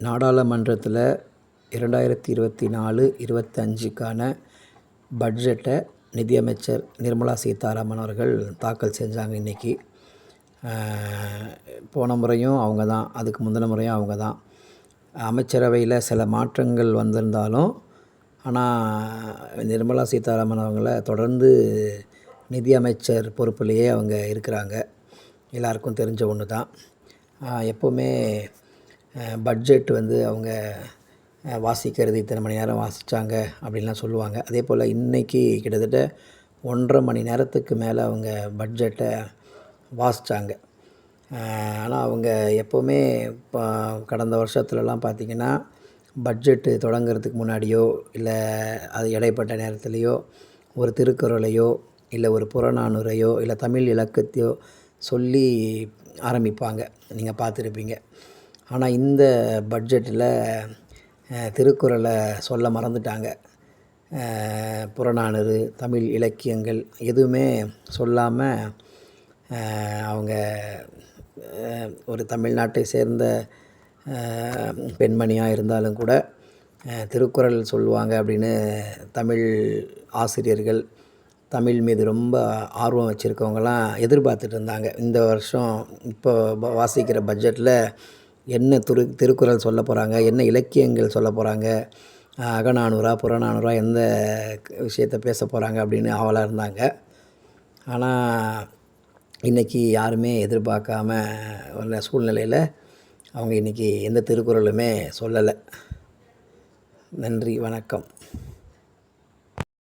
நாடாளுமன்றத்தில் இரண்டாயிரத்தி இருபத்தி நாலு இருபத்தஞ்சுக்கான பட்ஜெட்டை நிதியமைச்சர் நிர்மலா சீதாராமன் அவர்கள் தாக்கல் செஞ்சாங்க இன்றைக்கி போன முறையும் அவங்க தான் அதுக்கு முந்தின முறையும் அவங்க தான். அமைச்சரவையில் சில மாற்றங்கள் வந்திருந்தாலும் ஆனால் நிர்மலா சீதாராமன் அவங்கள தொடர்ந்து நிதியமைச்சர் பொறுப்புலேயே அவங்க இருக்கிறாங்க. எல்லாருக்கும் தெரிஞ்ச ஒன்று தான் எப்போவுமே பட்ஜெட் வந்து அவங்க வாசிக்கிறது இத்தனை மணி நேரம் வாசித்தாங்க அப்படின்லாம் சொல்லுவாங்க. அதே போல் இன்றைக்கி கிட்டத்தட்ட ஒன்றரை மணி நேரத்துக்கு மேலே அவங்க பட்ஜெட்டை வாசித்தாங்க ஆனால் அவங்க எப்போவுமே இப்போ கடந்த வருஷத்துலலாம் பார்த்திங்கன்னா பட்ஜெட்டு தொடங்கிறதுக்கு முன்னாடியோ இல்லை அது இடைப்பட்ட நேரத்துலையோ ஒரு திருக்குறளையோ இல்லை ஒரு புறநானூரையோ இல்லை தமிழ் இலக்கத்தையோ சொல்லி ஆரம்பிப்பாங்க. நீங்கள் பார்த்துருப்பீங்க ஆனால் இந்த பட்ஜெட்டில் திருக்குறளை சொல்ல மறந்துட்டாங்க. புறநானூறு தமிழ் இலக்கியங்கள் எதுவுமே சொல்லாமல் அவங்க ஒரு தமிழ்நாட்டை சேர்ந்த பெண்மணியாக இருந்தாலும் கூட திருக்குறள் சொல்லுவாங்க அப்படின்னு தமிழ் ஆசிரியர்கள் தமிழ் மீது ரொம்ப ஆர்வம் வச்சுருக்கவங்களாம் எதிர்பார்த்துட்டு இருந்தாங்க. இந்த வருஷம் இப்போ வாசிக்கிற பட்ஜெட்டில் என்ன திரு திருக்குறள் சொல்ல போகிறாங்க என்ன இலக்கியங்கள் சொல்ல போகிறாங்க அகநானூறா புறநானூறா எந்த விஷயத்த பேச போகிறாங்க அப்படின்னு ஆவலாக இருந்தாங்க. ஆனால் இன்றைக்கி யாருமே எதிர்பார்க்காம உள்ள சூழ்நிலையில் அவங்க இன்றைக்கி எந்த திருக்குறளுமே சொல்லலை. நன்றி வணக்கம்.